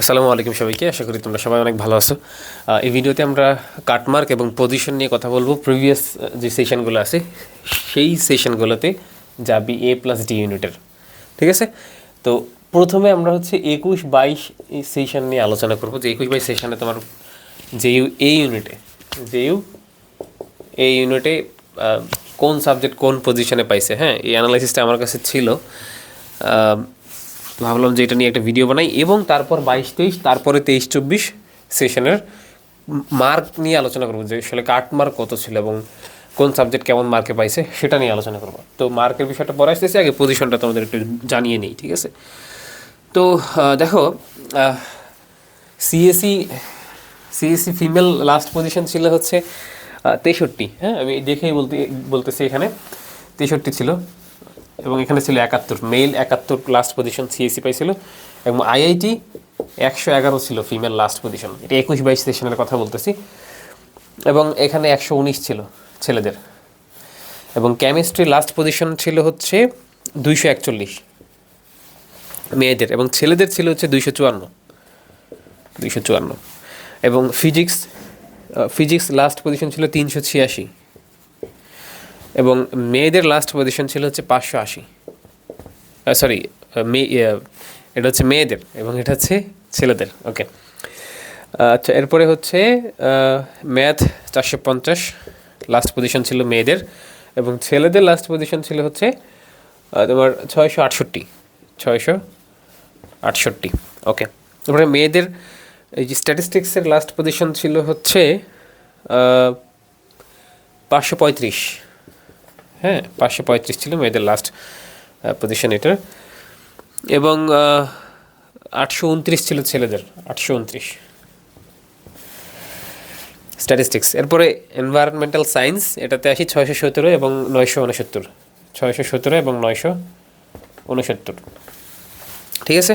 আসসালামু আলাইকুম সবাইকে। আশা করি তোমরা সবাই অনেক ভালো আছো। এই ভিডিওতে আমরা কাটমার্ক এবং পজিশন নিয়ে কথা বলব। প্রিভিয়াস যে সেশনগুলো আছে, সেই সেশনগুলোতে যাবি এ প্লাস ডি ইউনিটের ঠিক আছে? তো প্রথমে আমরা হচ্ছে একুশ বাইশ সেশন নিয়ে আলোচনা করব। যে একুশ বাইশ সেশনে তোমার যে ইউ এই ইউনিটে যে ইউ এই ইউনিটে কোন সাবজেক্ট কোন পজিশনে পাইছে? হ্যাঁ এই অ্যানালাইসিসটা আমার কাছে ছিল। ভাবলাম যে এটা নিয়ে একটা ভিডিও বানাই এবং তারপর বাইশ, তেইশ, তারপরে তেইশ, চব্বিশ সেশনের মার্ক নিয়ে আলোচনা করব যে আসলে কাট মার্ক কত ছিল এবং কোন সাবজেক্ট কেমন মার্কে পাইছে সেটা নিয়ে আলোচনা করব। তো মার্কের বিষয়টা পরে আসতেছে, আগে পজিশনটা তোমাদের একটু জানিয়ে নিই, ঠিক আছে? তো দেখো CAC CAC female last position ছিল হচ্ছে তেষট্টি হ্যাঁ? আমি দেখেই বলতে, বলতেছি এখানে, তেষট্টি ছিল। এবং এখানে ছিল একাত্তর মেল একাত্তর লাস্ট পজিশন সিএসি পাইছিল এবং আইআইটি একশো এগারো ছিল ফিমেল লাস্ট পজিশন এটা একুশ বাইশ সেশনের কথা বলতেছি। এবং এখানে একশো উনিশ ছিল ছেলেদের। এবং কেমিস্ট্রি লাস্ট পজিশন ছিল হচ্ছে দুইশো একচল্লিশ মেয়েদের এবং ছেলেদের ছিল হচ্ছে দুইশো চুয়ান্ন। দুইশো চুয়ান্ন। এবং ফিজিক্স ফিজিক্স লাস্ট পজিশন ছিল তিনশো ছিয়াশি। এবং মেয়েদের লাস্ট পজিশন ছিল হচ্ছে পাঁচশো আশি। সরি মেয়ে এটা হচ্ছে মেয়েদের এবং এটা হচ্ছে ছেলেদের ওকে আচ্ছা এরপরে হচ্ছে ম্যাথ চারশো পঞ্চাশ লাস্ট পজিশন ছিল মেয়েদের এবং ছেলেদের লাস্ট পজিশন ছিল হচ্ছে তোমার ছয়শো আটষট্টি ছয়শো আটষট্টি ওকে তারপরে মেয়েদের, এই যে স্ট্যাটিস্টিক্সের লাস্ট পজিশন ছিল হচ্ছে পাঁচশো পঁয়ত্রিশ। হ্যাঁ পাঁচশো পঁয়ত্রিশ ছিল মেয়েদের লাস্ট পজিশন এটার। এবং আটশো উনত্রিশ ছিল ছেলেদের, আটশো উনত্রিশ। স্ট্যাটিস্টিক্স এরপরে এনভায়রনমেন্টাল সায়েন্স এটাতে আসি ছয়শো সতেরো এবং নয়শো উনসত্তর। ছয়শো সতেরো এবং নয়শো উনসত্তর। ঠিক আছে?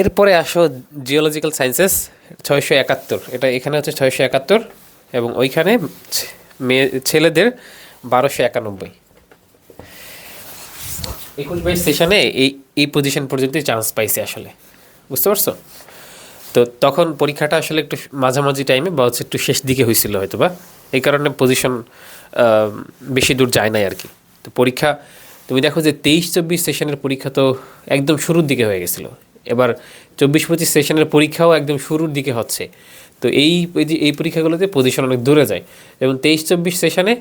এরপরে আসো জিওলজিক্যাল সায়েন্সেস ছয়শো একাত্তর। এটা এখানে হচ্ছে ছয়শো একাত্তর এবং ওইখানে মেয়ে, ছেলেদের বারোশো একানব্বই। একুশ বাইশ সেশনে এই এই পজিশন পর্যন্তই চান্স পাইছে আসলে। বুঝতে পারছ? তো তখন পরীক্ষাটা আসলে একটু মাঝামাঝি টাইমে বা হচ্ছে একটু শেষ দিকে হয়েছিল হয়তো বা এই কারণে পজিশন বেশি দূর যায় নাই আর কি। তো পরীক্ষা, তুমি দেখো যে তেইশ চব্বিশ সেশনের পরীক্ষা তো একদম শুরুর দিকে হয়ে গেছিল। এবার চব্বিশ পঁচিশ সেশনের পরীক্ষাও একদম শুরুর দিকে হচ্ছে। তো এই এই পরীক্ষাগুলোতে পজিশন অনেক দূরে যায়। এবং তেইশ চব্বিশ সেশনে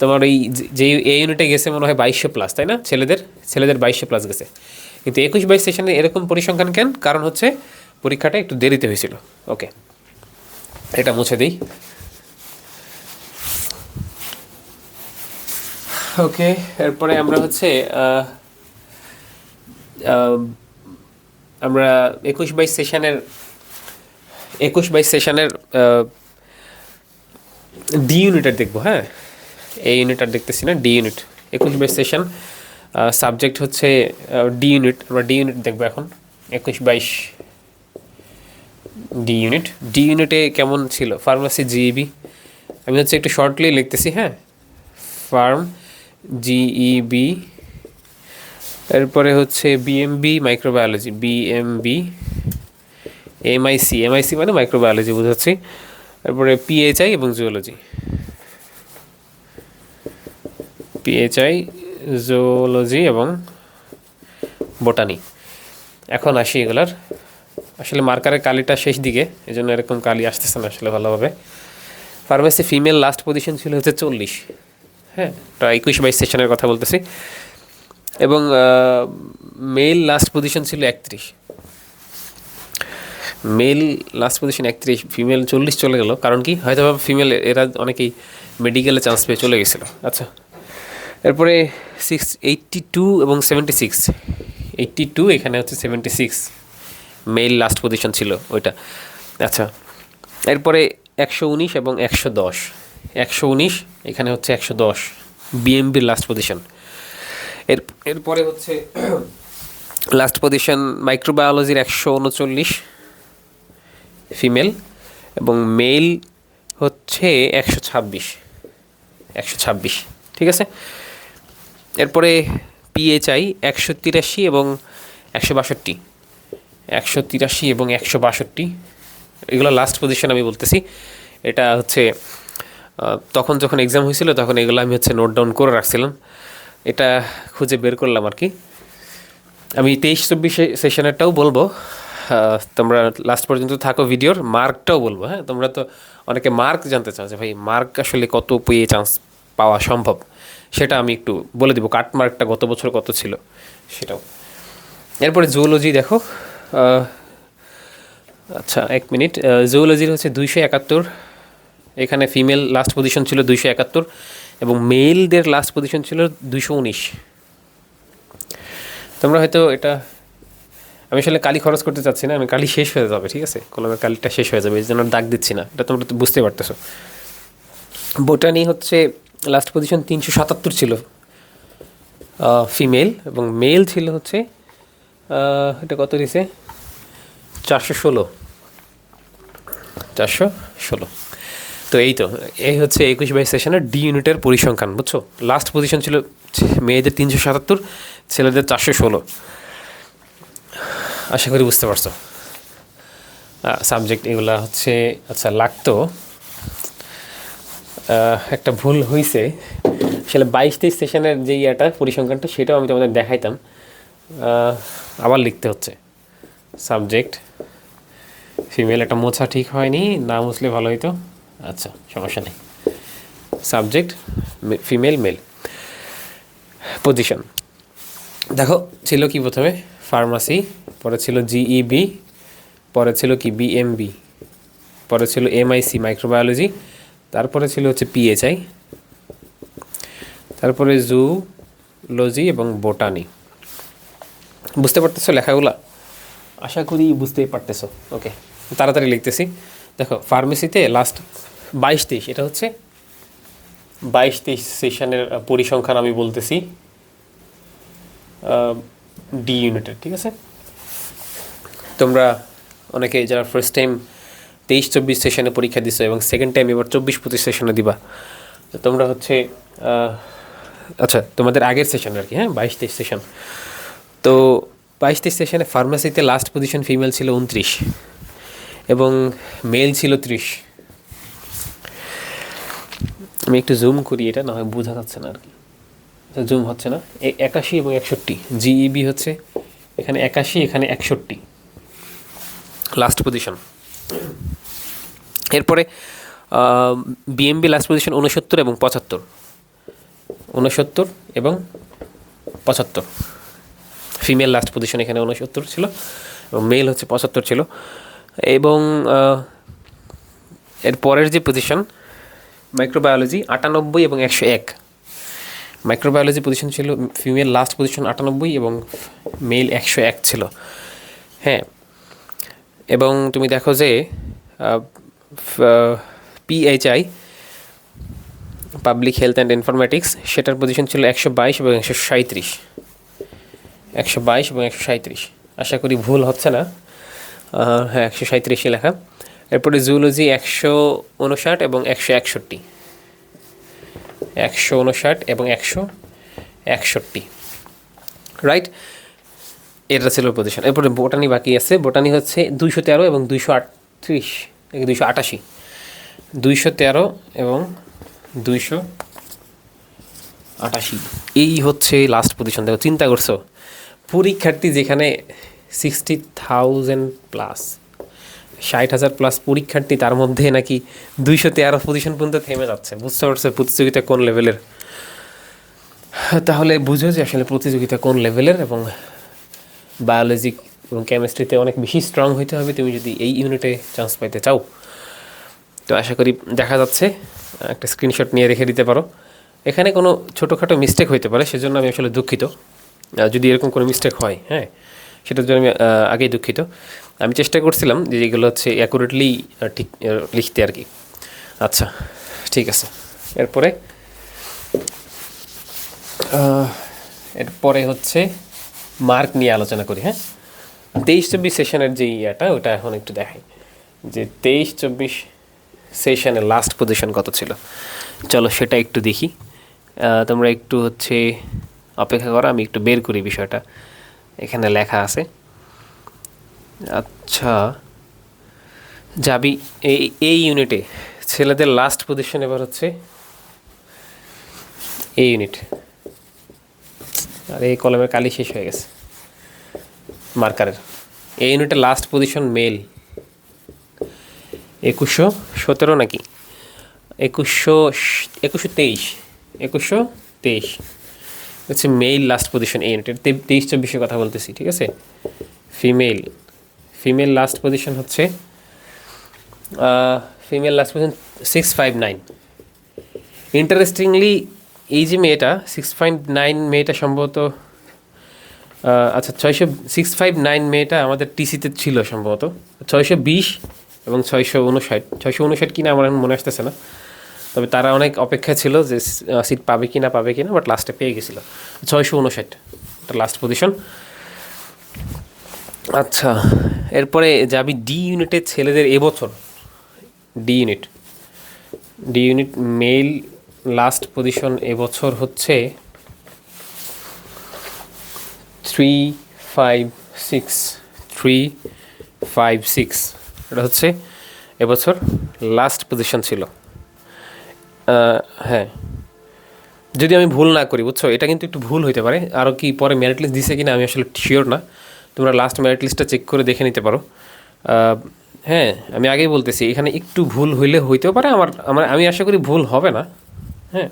তোমার ওই যে- এই ইউনিটে গেছে মনে হয় বাইশশো প্লাস তাই না? ছেলেদের ছেলেদের বাইশশো প্লাস গেছে। কিন্তু একুশ বাইশ সেশনে এরকম পরিসংখ্যান কেন? কারণ হচ্ছে পরীক্ষাটা একটু দেরিতে হয়েছিল। ওকে এটা মুছে দিই। ওকে এরপরে আমরা হচ্ছে আমরা একুশ বাইশ সেশনের একুশ বাইশ সেশনের ডি ইউনিটার দেখব হ্যাঁ? এই ইউনিটার দেখতেছি না ডি ইউনিট একুশ বাইশ সেশন সাবজেক্ট হচ্ছে ডি ইউনিট আমরা ডি ইউনিট দেখব এখন। একুশ বাইশ ডি ইউনিট ডি ইউনিটে কেমন ছিল? ফার্মাসি জিইবি আমি হচ্ছে একটু শর্টলি লিখতেছি হ্যাঁ? ফার্ম জিইবি এরপরে হচ্ছে BMB microbiology BMB MIC MIC মানে মাইক্রোবায়োলজি বোঝাচ্ছি। তারপরে পিএইচআই এবং জুওলজি পিএইচআই জুওলজি এবং বোটানি এখন আসি এগুলার। আসলে মার্কারের কালিটা শেষ দিকে এই জন্য এরকম কালি আসতেছে না আসলে ভালোভাবে। ফার্মেসি ফিমেল লাস্ট পজিশন ছিল হচ্ছে চল্লিশ। হ্যাঁ প্রায় একুশ বাইশ সেশনের কথা বলতেছি। এবং মেল লাস্ট পজিশন ছিল একত্রিশ। মেল লাস্ট পজিশন একত্রিশ ফিমেল চল্লিশ চলে গেল। কারণ কি? হয়তো ফিমেল এরা অনেকেই মেডিকেলে চান্স পেয়ে চলে গেছিল। আচ্ছা। এরপরে সিক্স এইট্টি টু এবং সেভেন্টি সিক্স এইট্টি টু এখানে হচ্ছে seventy six male last position ছিল ওইটা। আচ্ছা এরপরে একশো উনিশ এবং একশো দশ। একশো উনিশ, এখানে হচ্ছে একশো দশ। বিএমবির লাস্ট পজিশন এর, এরপরে হচ্ছে লাস্ট পজিশন মাইক্রোবায়োলজির একশো উনচল্লিশ। ফিমেল এবং মেল হচ্ছে একশো ছাব্বিশ। একশো ছাব্বিশ, ঠিক আছে? এরপরে পিএইচআই একশো তিরাশি এবং একশো বাষট্টি। একশো তিরাশি এবং একশো বাষট্টি। এগুলো লাস্ট পজিশন আমি বলতেছি। এটা হচ্ছে তখন যখন এক্সাম হয়েছিল, তখন এগুলো আমি হচ্ছে নোট ডাউন করে রাখছিলাম। এটা খুঁজে বের করলাম আর কি। আমি তেইশ চব্বিশ সেশনেরটাও বলব। তোমরা লাস্ট পর্যন্ত থাকো ভিডিওর মার্কটাও বলব হ্যাঁ? তোমরা তো অনেকে মার্ক জানতে চাও যে, ভাই মার্ক আসলে কত পেয়ে চান্স পাওয়া সম্ভব? সেটা আমি একটু বলে দিব কাটমার্কটা গত বছর কত ছিল সেটাও। এরপরে জুওলজি দেখো আচ্ছা এক মিনিট জুওলজির হচ্ছে দুইশো একাত্তর, এখানে ফিমেল লাস্ট পজিশন ছিল দুইশো একাত্তর এবং মেলদের লাস্ট পজিশন ছিল দুইশো উনিশ। তোমরা হয়তো এটা, আমি আসলে কালি খরচ করতে চাচ্ছি না, আমি কালি শেষ হয়ে যাবে, ঠিক আছে? কলমের কালিটা শেষ হয়ে যাবে, এই জন্য দাগ দিচ্ছি না, এটা তোমরা তো বুঝতে পারতেছো। বোটানি হচ্ছে লাস্ট পজিশন তিনশো সাতাত্তর ছিল ফিমেল এবং মেল ছিল হচ্ছে এটা কত দিছে? চারশো ষোলো। চারশো ষোলো। তো এই তো, এই হচ্ছে একুশ বাইশ সেশনের ডি ইউনিটের পরিসংখ্যান, বুঝছ? লাস্ট পজিশন ছিল মেয়েদের তিনশো সাতাত্তর, ছেলেদের চারশো ষোলো। আশা করি বুঝতে পারছ। সাবজেক্ট এগুলা হচ্ছে আচ্ছা লাগতো। একটা ভুল হয়েছে আসলে বাইশ তেইশ সেশনের যে ইয়েটা, পরিসংখ্যানটা, সেটাও আমি তোমাদের দেখাইতাম। আবার লিখতে হচ্ছে। সাবজেক্ট, ফিমেল একটা মোছা ঠিক হয়নি, না মুছলে ভালো হইতো। আচ্ছা সমস্যা নেই। Subject female, male. পজিশন। দেখো, ছিল কি প্রথমে? ফার্মাসি, পরে ছিল জিইবি পরে ছিল কি বিএমবি পরে ছিল এমআইসি মাইক্রোবায়োলজি তারপরে ছিল হচ্ছে পিএইচআই তারপরে জুলজি এবং বোটানি বুঝতে পারতেছো লেখাগুলা? আশা করি বুঝতেই পারতেছো। ওকে তাড়াতাড়ি লিখতেছি। দেখো ফার্মেসিতে লাস্ট বাইশ তেইশ, এটা হচ্ছে বাইশ তেইশ সেশনের পরিসংখ্যান আমি বলতেছি ডি ইউনিটের ঠিক আছে? তোমরা অনেকে যারা ফার্স্ট টাইম তেইশ চব্বিশ সেশনে পরীক্ষা দিছো এবং সেকেন্ড টাইম এবার চব্বিশ পঁচিশ সেশনে দিবা। তো তোমরা হচ্ছে আচ্ছা তোমাদের আগের সেশন আর কি হ্যাঁ বাইশ তেইশ সেশন। তো বাইশ তেইশ সেশনে ফার্মাসিতে লাস্ট পজিশন ফিমেল ছিল উনত্রিশ এবং মেল ছিল ত্রিশ। আমি একটু জুম করি এটা, না হয় বোঝা যাচ্ছে না আর কি। জুম হচ্ছে না। একাশি এবং একষট্টি। জিইবি হচ্ছে, এখানে একাশি, এখানে একষট্টি। লাস্ট পজিশন এরপরে বিএমবি লাস্ট পজিশন উনসত্তর এবং পঁচাত্তর। উনসত্তর এবং পঁচাত্তর। ফিমেল লাস্ট পজিশন এখানে উনসত্তর ছিল এবং মেল হচ্ছে পঁচাত্তর ছিল। এবং এর পরের যে পজিশন মাইক্রোবায়োলজি আটানব্বই এবং একশো এক। মাইক্রোবায়োলজি পজিশন ছিল ফিমেল লাস্ট পজিশন আটানব্বই এবং মেল একশো এক ছিল। হ্যাঁ এবং তুমি দেখো যে PHI public health and informatics সেটার পজিশন ছিল একশো বাইশ এবং একশো সাঁত্রিশ একশো বাইশ এবং একশো সাঁত্রিশ আশা করি ভুল হচ্ছে না। হ্যাঁ একশো সাঁত্রিশে লেখা। এরপরে জুলজি একশো উনষাট এবং একশো একষট্টি। একশো উনষাট এবং একশো একষট্টি। রাইট এটা ছিল পজিশন এরপরে বোটানি বাকি আছে। বোটানি হচ্ছে দুইশো তেরো এবং দুইশো আটত্রিশ। দুইশো আটাশি, দুইশো তেরো এবং দুইশো আটাশি। এই হচ্ছে লাস্ট পজিশন দেখো, চিন্তা করছ? পরীক্ষার্থী যেখানে সিক্সটি থাউজেন্ড প্লাস ষাট হাজার প্লাস পরীক্ষার্থী, তার মধ্যে নাকি দুইশো তেরো পজিশন পর্যন্ত থেমে যাচ্ছে। বুঝতে পারছ প্রতিযোগিতা কোন লেভেলের তাহলে বুঝো যে আসলে প্রতিযোগিতা কোন লেভেলের এবং বায়োলজি এবং কেমিস্ট্রিতে অনেক বেশি স্ট্রং হইতে হবে, তুমি যদি এই ইউনিটে চান্স পাইতে চাও। তো আশা করি দেখা যাচ্ছে, একটা স্ক্রিনশট নিয়ে রেখে দিতে পারো। এখানে কোনো ছোটোখাটো মিস্টেক হইতে পারে, সেজন্য আমি আসলে দুঃখিত। যদি এরকম কোনো মিস্টেক হয় হ্যাঁ সেটার জন্য আমি আগেই দুঃখিত। আমি চেষ্টা করছিলাম যে যেগুলো হচ্ছে অ্যাকুরেটলি ঠিক লিখতে আর কি। আচ্ছা ঠিক আছে। এরপরে এরপরে হচ্ছে মার্ক নিয়ে আলোচনা করি হ্যাঁ। তেইশ চব্বিশ সেশনের যে ইয়েটা, ওটা এখন একটু দেখাই। যে তেইশ চব্বিশ সেশনের লাস্ট পজিশন কত ছিল? চলো সেটা একটু দেখি। তোমরা একটু হচ্ছে অপেক্ষা করো, আমি একটু বের করি বিষয়টা। এখানে লেখা আছে। আচ্ছা যাবি এই এই ইউনিটে ছেলেদের লাস্ট পজিশন এবার হচ্ছে এই ইউনিট আর এই কলমের কালি শেষ হয়ে গেছে। মার্কারের। এই ইউনিটের লাস্ট পজিশন মেল একুশশো সতেরো নাকি? একুশশো একুশশো তেইশ। একুশশো তেইশ। হচ্ছে মেল লাস্ট পজিশন এই ইউনিটের তেইশ চব্বিশে কথা বলতেছি, ঠিক আছে? ফিমেল ফিমেল লাস্ট পজিশন হচ্ছে female last position six five nine interestingly এই যে মেয়েটা সিক্স পয়েন্ট নাইন মেয়েটা সম্ভবত আচ্ছা ছয়শো সিক্স ফাইভ নাইন মেয়েটা আমাদের টিসিতে ছিল সম্ভবত। ছয়শো বিশ এবং ছয়শো উনষাট ছয়শো উনষাট কিনা আমার এখন মনে আসতেছে না। তবে তারা অনেক অপেক্ষা ছিল যে সিট পাবে কি না পাবে কি না বাট লাস্টে পেয়ে গেছিল। ছয়শো উনষাট এটা লাস্ট পজিশন আচ্ছা এরপরে যাবি ডি ইউনিটের ছেলেদের এবছর D unit D unit male last position এবছর হচ্ছে three five six three five six এটা হচ্ছে এবছর লাস্ট পজিশন ছিল। হ্যাঁ। যদি আমি ভুল না করি, বুঝছ? এটা কিন্তু একটু ভুল হইতে পারে। আরও কি পরে মেরিট লিস্ট দিছে কিনা আমি আসলে শিওর না। তোমরা লাস্ট মেরিট লিস্টটা চেক করে দেখে নিতে পারো। হ্যাঁ আমি আগেই বলতেছি, এখানে একটু ভুল হইলে হইতেও পারে। আমার আমার, আমি আশা করি ভুল হবে না। হ্যাঁ।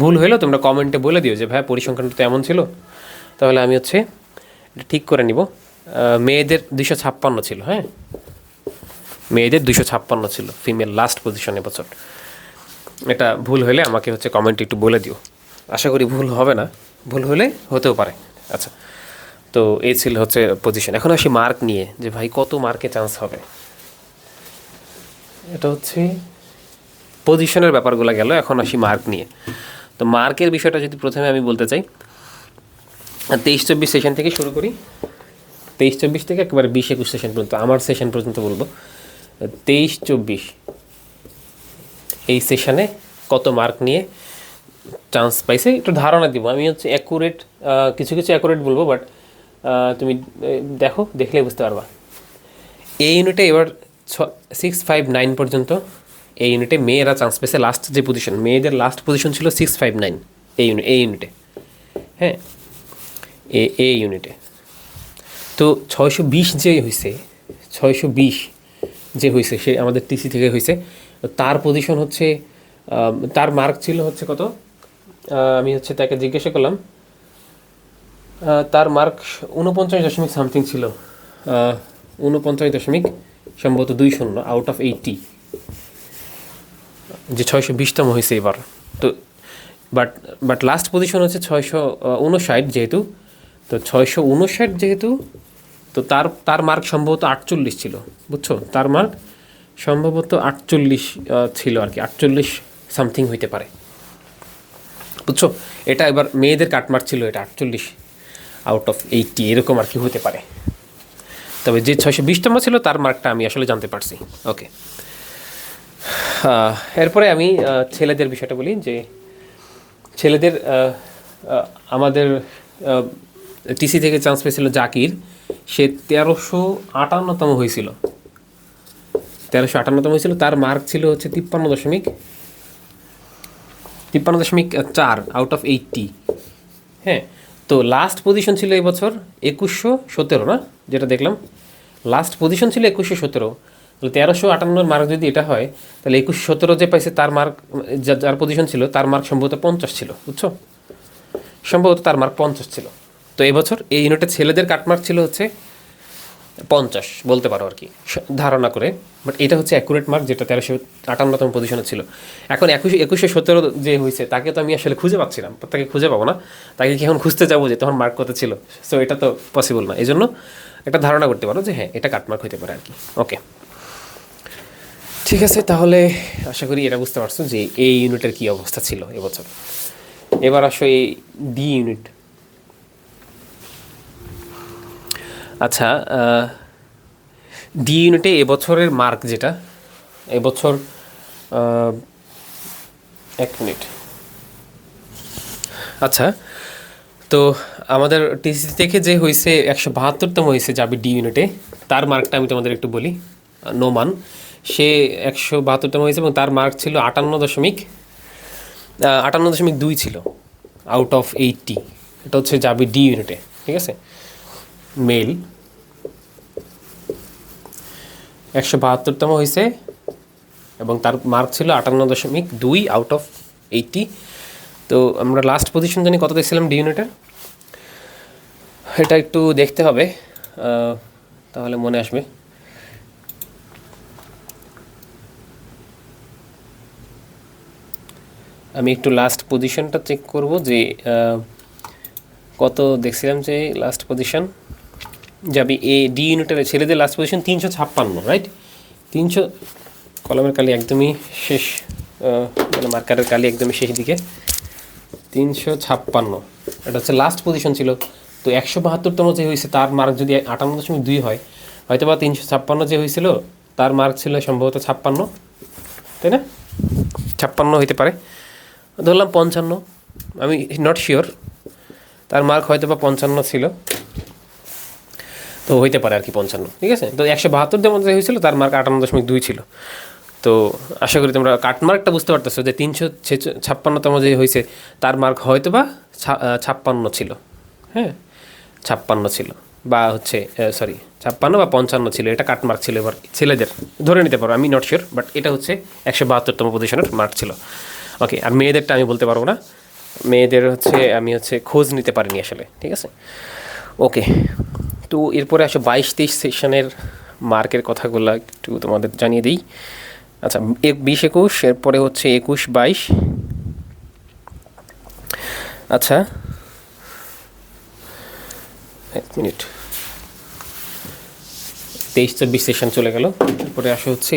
ভুল হইলেও তোমরা কমেন্টে বলে দিও যে, ভাই, পরিসংখ্যানটা তো এমন ছিল। তাহলে আমি হচ্ছে এটা ঠিক করে নিব। মেয়েদের দুশো ছাপ্পান্ন ছিল হ্যাঁ? মেয়েদের দুশো ছাপ্পান্ন ছিল ফিমেল লাস্ট পজিশন এবছর এটা ভুল হলে আমাকে হচ্ছে কমেন্টে একটু বলে দিও। আশা করি ভুল হবে না, ভুল হলে হতেও পারে। আচ্ছা তো এই ছিল হচ্ছে পজিশন এখন আসি মার্ক নিয়ে, যে ভাই কত মার্কে চান্স হবে? এটা হচ্ছে পজিশনের ব্যাপারগুলো গেল, এখন আসি মার্ক নিয়ে। তো মার্কের বিষয়টা যদি প্রথমে আমি বলতে চাই তেইশ চব্বিশ সেশন থেকে শুরু করি। তেইশ চব্বিশ থেকে একেবারে বিশ একুশ সেশন পর্যন্ত, আমার সেশন পর্যন্ত বলব। তেইশ চব্বিশ এই সেশনে কত মার্ক নিয়ে চান্স পাইছে, একটু ধারণা দিব। আমি হচ্ছে অ্যাকুরেট কিছু কিছু অ্যাকুরেট বলব বাট তুমি দেখো দেখলে বুঝতে পারবা। এই ইউনিটে এবার ছ সিক্স ফাইভ নাইন পর্যন্ত এই ইউনিটে মেয়েরা চান্স পেয়েছে লাস্ট যে পজিশন মেয়েদের লাস্ট পজিশন ছিল সিক্স ফাইভ নাইন এই ইউনিট এই ইউনিটে হ্যাঁ? এ এই ইউনিটে তো ছয়শো বিশ যে হয়েছে ছয়শো বিশ যে হয়েছে সে আমাদের টিসি থেকে হয়েছে তার পজিশন হচ্ছে তার মার্ক ছিল হচ্ছে কত? আমি হচ্ছে তাকে জিজ্ঞাসা করলাম তার মার্ক উনপঞ্চাশ দশমিক সামথিং ছিল। উনপঞ্চাশ দশমিক সম্ভবত দুই শূন্য আউট অফ এইটি যে ছয়শো বিশতম হয়েছে এবার। তো বাট বাট লাস্ট পজিশন হচ্ছে ছয়শো উনষাট যেহেতু তো ছয়শো উনষাট যেহেতু, তো তার তার মার্ক সম্ভবত আটচল্লিশ ছিল, বুঝছ? তার মার্ক সম্ভবত আটচল্লিশ ছিল আর কি, আটচল্লিশ সামথিং হইতে পারে। বুঝছ? এটা এবার মেয়েদের কাটমার্ক ছিল, এটা আটচল্লিশ আউট অফ এইটটি এরকম আর কি হতে পারে। তবে যে ছয়শো বিশতম ছিল, তার মার্কটা আমি আসলে জানতে পারছি। ওকে এরপরে আমি ছেলেদের বিষয়টা বলি যে, ছেলেদের আমাদের টিসি থেকে চান্স পেয়েছিল জাকির, সে তেরোশো আটান্নতম হয়েছিল। তেরোশো আটান্নতম হয়েছিল, তার মার্ক ছিল হচ্ছে তিপ্পান্ন দশমিক তিপ্পান্ন দশমিক চার আউট অফ এইটটি হ্যাঁ তো লাস্ট পজিশন ছিল এবছর একুশশো সতেরো না, যেটা দেখলাম। লাস্ট পজিশন ছিল একুশশো সতেরো। তাহলে তেরোশো আটান্নর মার্ক যদি এটা হয়, তাহলে একুশশো সতেরো যে পাইছে তার মার্ক যার পজিশন ছিল, তার মার্ক সম্ভবত পঞ্চাশ ছিল, বুঝছ? সম্ভবত তার মার্ক পঞ্চাশ ছিল। তো এবছর এই ইউনিটের ছেলেদের কাটমার্ক ছিল হচ্ছে পঞ্চাশ, বলতে পারো আর কি, ধারণা করে। বাট এটা হচ্ছে অ্যাকুরেট মার্ক যেটা তেরোশো আটান্নতম পজিশনে ছিল। এখন একুশে একুশে সতেরো যে হয়েছে, তাকে তো আমি আসলে খুঁজে পাচ্ছিলাম তাকে খুঁজে পাবো না। তাকে কি এখন খুঁজতে যাব যে তখন মার্ক কত ছিল? সো এটা তো পসিবল না। এই জন্য একটা ধারণা করতে পারো যে হ্যাঁ এটা কাটমার্ক হতে পারে আর কি। ওকে ঠিক আছে, তাহলে আশা করি এটা বুঝতে পারছ যে এই ইউনিটের কী অবস্থা ছিল এবছর। এবার আসো এই ডি ইউনিট আচ্ছা ডি ইউনিটে এবছরের মার্ক যেটা, এবছর এক মিনিট আচ্ছা তো আমাদের টিসি থেকে যে হয়েছে একশো বাহাত্তরতম হয়েছে যাবে ডি ইউনিটে তার মার্কটা আমি তোমাদের একটু বলি নোমান সে একশো বাহাত্তরতম হয়েছে এবং তার মার্ক ছিল আটান্ন দশমিক আটান্ন দশমিক দুই ছিল আউট অফ এইটটি এটা হচ্ছে যাবে ডি ইউনিটে ঠিক আছে? মেল একশো বাহাত্তরতম হয়েছে এবং তার মার্ক ছিল আটান্ন দশমিক দুই আউট অফ এইটটি তো আমরা লাস্ট পজিশন জানি কত দেখছিলাম ডি ইউনিটের এটা একটু দেখতে হবে তাহলে মনে আসবে। আমি একটু লাস্ট পজিশনটা চেক করব যে কত দেখছিলাম যে লাস্ট পজিশন যাবি এ ডি ইউনিটের ছেলেদের লাস্ট পজিশন তিনশো ছাপ্পান্ন রাইট তিনশো কলমের কালি একদমই শেষ মানে মার্কারের কালি একদমই শেষ দিকে। তিনশো ছাপ্পান্ন, এটা হচ্ছে লাস্ট পজিশন ছিল। তো একশো বাহাত্তরতম যে হয়েছে, তার মার্ক যদি আটান্ন দশমিক দুই হয় হয়তো বা তিনশো ছাপ্পান্ন যে হয়েছিল, তার মার্ক ছিল সম্ভবত ছাপ্পান্ন, তাই না? ছাপ্পান্ন হইতে পারে। ধরলাম পঞ্চান্ন, আমি নট শিওর তার মার্ক হয়তো বা পঞ্চান্ন ছিল। তো হইতে পারে আর কি পঞ্চান্ন, ঠিক আছে? তো একশো বাহাত্তর যেমন যে হয়েছিল, তার মার্ক আটান্ন দশমিক দুই ছিল। তো আশা করি তোমরা কাটমার্কটা বুঝতে পারতেছো যে তিনশো ছাপ্পান্নতম যে হয়েছে তার মার্ক হয়তো বা ছাপ্পান্ন ছিল। হ্যাঁ? ছাপ্পান্ন ছিল। বা হচ্ছে সরি ছাপ্পান্ন বা পঞ্চান্ন ছিল, এটা কাটমার্ক ছিল এবার ছেলেদের। ধরে নিতে পারো, আমি নট শিওর বাট এটা হচ্ছে একশো বাহাত্তরতম পজিশনের মার্ক ছিল। ওকে আর মেয়েদেরটা আমি বলতে পারব না। মেয়েদের হচ্ছে, আমি হচ্ছে খোঁজ নিতে পারিনি আসলে, ঠিক আছে? ওকে তো এরপরে আসো বাইশ তেইশ সেশনের মার্কের কথাগুলো একটু তোমাদের জানিয়ে দিই। আচ্ছা বিশ একুশ এরপরে হচ্ছে একুশ বাইশ আচ্ছা এক মিনিট। তেইশ চব্বিশ সেশন চলে গেল। এরপরে আসে হচ্ছে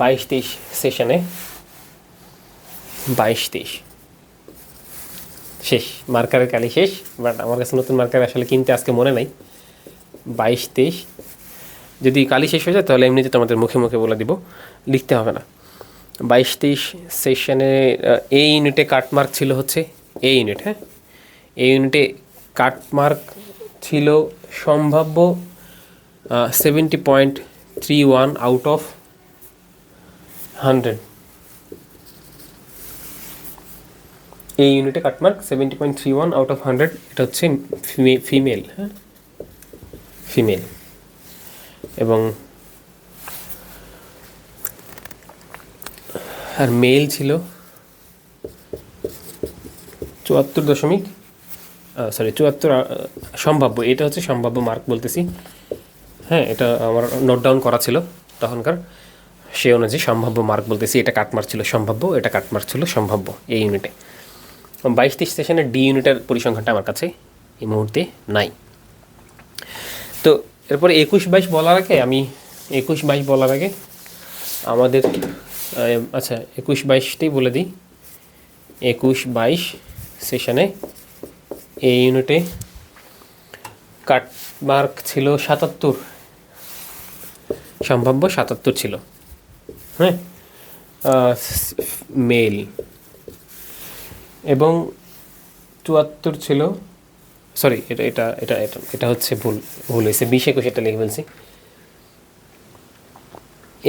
বাইশ তেইশ সেশনে। বাইশ তেইশ শেষ, মার্কারের কালি শেষ বাট আমার কাছে নতুন মার্কার আসলে কিনতে আজকে মনে নাই। বাইশ, তেইশ। যদি কালি শেষ হয়ে যায়, তাহলে এমনিতে তোমাদের মুখে মুখে বলে দিব, লিখতে হবে না। বাইশ, তেইশ সেশনে এ ইউনিটে কাটমার্ক ছিল হচ্ছে এ ইউনিট হ্যাঁ? এই ইউনিটে কাটমার্ক ছিল সম্ভাব্য seventy point three one out of hundred এই ইউনিটে cut mark seventy point three one out of hundred এটা হচ্ছে ফিমেল হ্যাঁ? ফিমেল এবং আর মেল ছিল চুয়াত্তর দশমিক সরি চুয়াত্তর সম্ভাব্য, এটা হচ্ছে সম্ভাব্য মার্ক বলতেছি। হ্যাঁ এটা আমার নোট ডাউন করা ছিল তখনকার। সে অনুযায়ী সম্ভাব্য মার্ক বলতেছি, এটা কাটমার্ক ছিল সম্ভাব্য, এটা কাটমার্ক ছিল সম্ভাব্য এই ইউনিটে বাইশ তেইশ স্টেশনের ডি ইউনিটের পরিসংখ্যানটা আমার কাছে এই মুহূর্তে নাই। তো এরপরে একুশ বাইশ বলার আগে আমি একুশ বাইশ বলার আগে আমাদের আচ্ছা একুশ বাইশটাই বলে দিই। একুশ বাইশ সেশনে এই ইউনিটে কাট মার্ক ছিল সাতাত্তর। সম্ভাব্য সাতাত্তর ছিল। হ্যাঁ? মেল এবং চুয়াত্তর ছিল সরি এটা এটা এটা এটা এটা হচ্ছে ভুল ভুল হয়েছে। বিশ একুশ এটা লিখে ফেলছি।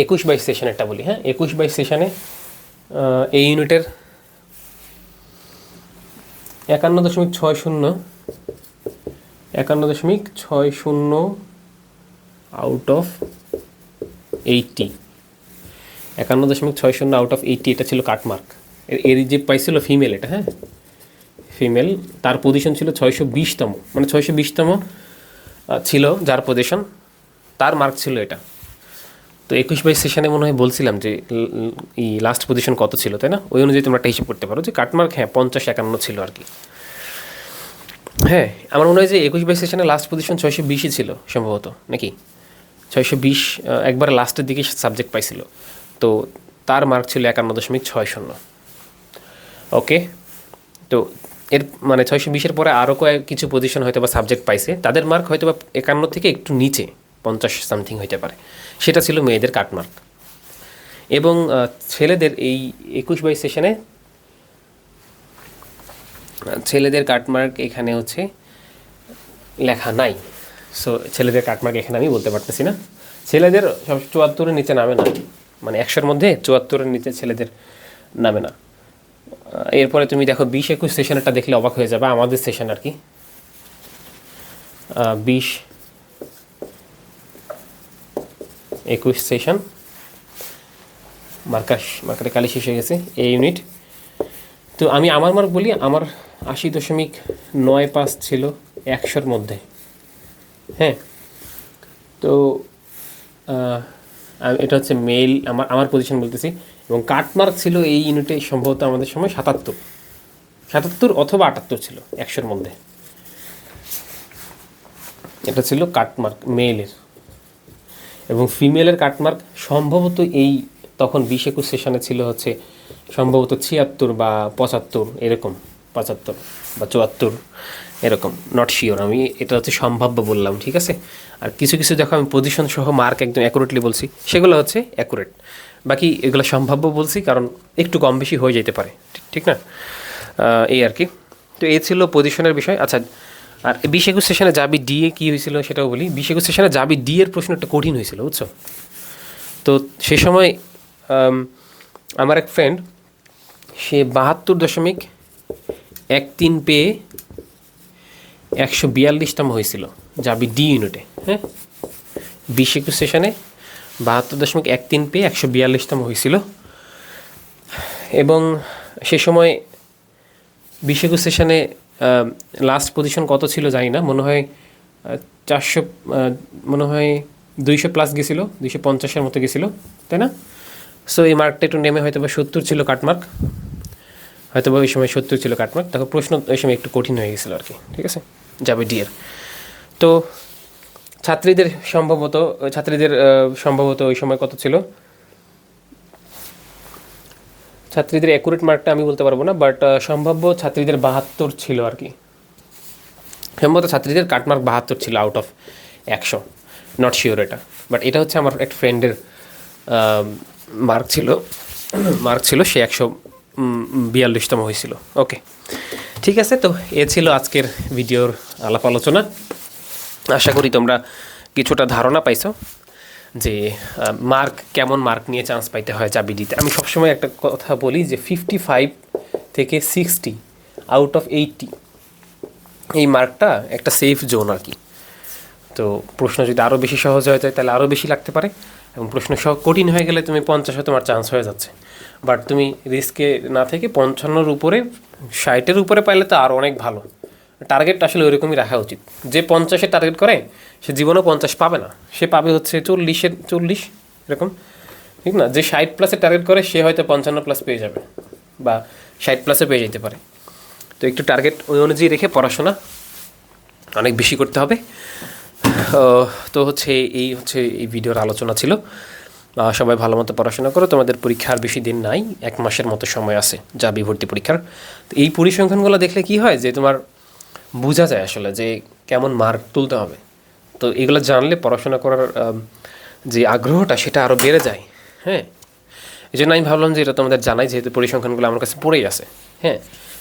একুশ বাইশ সেশন একটা বলি হ্যাঁ? একুশ বাইশ সেশনে এই ইউনিটের একান্ন দশমিক ছয় শূন্য, একান্ন দশমিক ছয় শূন্য আউট অফ এইটি একান্ন দশমিক ছয় শূন্য আউট অফ এইটটি এটা ছিল কাটমার্ক। এর যে পাইছিল ফিমেল এটা হ্যাঁ? ফিমেল তার পজিশন ছিল ছয়শো বিশতম। মানে ছয়শো বিশতম ছিল যার পজিশন তার মার্ক ছিল এটা। তো একুশ বাইশ সেশনে মনে হয় বলছিলাম যে এই লাস্ট পজিশন কত ছিল, তাই না? ওই অনুযায়ী তোমরা একটা হিসেব করতে পারো যে কাটমার্ক হ্যাঁ পঞ্চাশ একান্ন ছিল আর কি। হ্যাঁ আমার মনে হয় যে একুশ বাইশ সেশনে লাস্ট পজিশন ছয়শো বিশই ছিল সম্ভবত, নাকি? ছয়শো বিশ একবার লাস্টের দিকে সাবজেক্ট পাইছিল। তো তার মার্ক ছিল একান্ন দশমিক ছয় শূন্য। ওকে? তো এর মানে ছয়শো বিশের পরে আরও কয়েক কিছু পজিশন হয়তো বা সাবজেক্ট পাইছে। তাদের মার্ক হয়তো বা একান্ন থেকে একটু নিচে, পঞ্চাশ সামথিং হইতে পারে। সেটা ছিল মেয়েদের কাটমার্ক এবং ছেলেদের এই একুশ বাইশ সেশনে ছেলেদের কাটমার্ক এখানে হচ্ছে লেখা নাই। সো ছেলেদের কাটমার্ক এখানে আমি বলতে পারতেছি না। ছেলেদের সব চুয়াত্তরের নিচে নামে না। মানে একশোর মধ্যে চুয়াত্তরের নিচে ছেলেদের নামে না। এরপরে তুমি দেখো বিশ একুশ সেশনেরটা দেখলে অবাক হয়ে যাবে, আমাদের সেশন আর কি। বিশ একুশ সেশন। মার্কার মার্কারে কালি শেষ হয়ে গেছে এই ইউনিট। তো আমি আমার মার্ক বলি, আমার আশি দশমিক নয় পাঁচ ছিল একশোর মধ্যে। হ্যাঁ? তো এটা হচ্ছে মেল আমার আমার পজিশন বলতেছি। এবং কাটমার্ক ছিল এই ইউনিটে সম্ভবত আমাদের সময় সাতাত্তর। সাতাত্তর অথবা আটাত্তর ছিল একশোর মধ্যে। এটা ছিল কাটমার্ক মেলের এবং ফিমেলের কাটমার্ক সম্ভবত এই তখন বিশ একুশ সেশনে ছিল হচ্ছে সম্ভবত ছিয়াত্তর বা পঁচাত্তর, এরকম, পঁচাত্তর বা চুয়াত্তর। এরকম নট শিওর আমি এটা হচ্ছে সম্ভাব্য বললাম, ঠিক আছে? আর কিছু কিছু দেখো, আমি পজিশন সহ মার্ক একদম অ্যাকুরেটলি বলছি, সেগুলো হচ্ছে অ্যাকুরেট বাকি এগুলো সম্ভাব্য বলছি, কারণ একটু কম বেশি হয়ে যেতে পারে, ঠিক- না? এই আর কি। তো এই ছিল পজিশনের বিষয়। আচ্ছা আর বিশ একুশ সেশনে যাবি ডি এ কী হয়েছিল সেটাও বলি। বিশ একুশ সেশনে যাবি ডি এর প্রশ্ন একটা কঠিন হয়েছিল, বুঝছ? তো সে সময় আমার এক ফ্রেন্ড সে বাহাত্তর দশমিক এক তিন পেয়ে একশো বিয়াল্লিশতম হয়েছিল যাবি ডি ইউনিটে হ্যাঁ? বিশ একুশ সেশনে বাহাত্তর দশমিক এক তিন পেয়ে একশো বিয়াল্লিশতম হয়েছিল। এবং সে সময় বিশ একুশ সেশনে লাস্ট পজিশন কত ছিল জানি না, মনে হয় চারশো মনে হয় দুইশো প্লাস গেছিল, দুইশো পঞ্চাশের মতো গেছিল, তাই না? সো এই মার্কটা একটু নেমে হয়তো বা সত্তর ছিল কাটমার্ক হয়তো ওই সময় সত্তর ছিল কাটমার্ক তখন প্রশ্ন ওই সময় একটু কঠিন হয়ে গেছিল আর কি ঠিক আছে? যাবে ডিএর তো ছাত্রীদের সম্ভবত ছাত্রীদের সম্ভবত ওই সময় কত ছিল? ছাত্রীদের অ্যাকুরেট মার্কটা আমি বলতে পারব না বাট সম্ভাব্য ছাত্রীদের বাহাত্তর ছিল আর কি সম্ভবত ছাত্রীদের কাটমার্ক বাহাত্তর ছিল আউট অফ একশো। নট শিওর এটা বাট এটা হচ্ছে আমার এক ফ্রেন্ডের মার্ক ছিল। মার্ক ছিল সে একশো বিয়াল্লিশতম হয়েছিল। ওকে। ঠিক আছে তো, এ ছিল আজকের ভিডিওর আলাপ আলোচনা। আশা করি তোমরা কিছুটা ধারণা পাইছো যে মার্ক, কেমন মার্ক নিয়ে চান্স পাইতে হয় চাবি দিতে আমি সবসময় একটা কথা বলি যে ফিফটি ফাইভ থেকে সিক্সটি আউট অফ এইটটি এই মার্কটা একটা সেফ জোন আর কি। তো প্রশ্ন যদি আরও বেশি সহজ হয়ে যায়, তাহলে আরও বেশি লাগতে পারে। এবং প্রশ্ন কঠিন হয়ে গেলে তুমি পঞ্চাশে তোমার চান্স হয়ে যাচ্ছে। বাট তুমি রিস্কে না থেকে পঞ্চান্নর উপরে, ষাটের উপরে পাইলে তো আরও অনেক ভালো। টার্গেটটা আসলে ওইরকমই রাখা উচিত। যে পঞ্চাশে টার্গেট করে, সে জীবনেও পঞ্চাশ পাবে না। সে পাবে হচ্ছে চল্লিশের, চল্লিশ, এরকম। ঠিক না? যে ষাট প্লাসে টার্গেট করে, সে হয়তো পঞ্চান্ন প্লাস পেয়ে যাবে। বা ষাট প্লাসে পেয়ে যেতে পারে। তো একটু টার্গেট ওই অনুযায়ী রেখে পড়াশোনা অনেক বেশি করতে হবে। তো হচ্ছে এই হচ্ছে এই ভিডিওর আলোচনা ছিল। সবাই ভালো মতো পড়াশোনা করো, তোমাদের পরীক্ষার বেশি দিন নাই, এক মাসের মতো সময় আছে যাবি ভর্তি পরীক্ষার। তো এই পরিসংখ্যানগুলো দেখলে কি হয় যে তোমার বোঝা যায় আসলে যে কেমন মার্ক তুলতে হবে। তো এগুলো জানলে পড়াশোনা করার যে আগ্রহটা সেটা আরও বেড়ে যায় হ্যাঁ? এই জন্য আমি ভাবলাম যে এটা তোমাদের জানাই, যেহেতু পরিসংখ্যানগুলো আমার কাছে পড়েই আছে হ্যাঁ?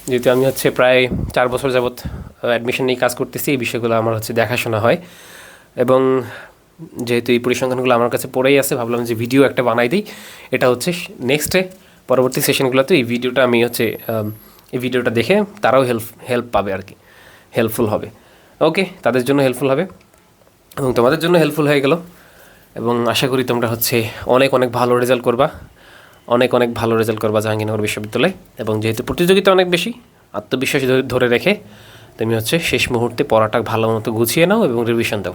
যেহেতু আমি হচ্ছে প্রায় চার বছর যাবৎ অ্যাডমিশন নিয়ে কাজ করতেছি, এই বিষয়গুলো আমার হচ্ছে দেখাশোনা হয়। এবং যেহেতু এই পরিসংখ্যানগুলো আমার কাছে পড়েই আছে, ভাবলাম যে ভিডিও একটা বানাই দিই। এটা হচ্ছে নেক্সটে পরবর্তী সেশনগুলোতে এই ভিডিওটা আমি হচ্ছে এই ভিডিওটা দেখে তারাও হেল্প হেল্প পাবে আর কি হেল্পফুল হবে। ওকে তাদের জন্য হেল্পফুল হবে। এবং তোমাদের জন্য হেল্পফুল হয়ে গেল। এবং আশা করি তোমরা হচ্ছে অনেক অনেক ভালো রেজাল্ট করবা। অনেক অনেক ভালো রেজাল্ট করবা জাহাঙ্গীরনগর বিশ্ববিদ্যালয়ে। এবং যেহেতু প্রতিযোগিতা অনেক বেশি, আত্মবিশ্বাস ধরে- রেখে তুমি হচ্ছে শেষ মুহূর্তে পড়াটা ভালো মতো গুছিয়ে নাও এবং রিভিশন দাও।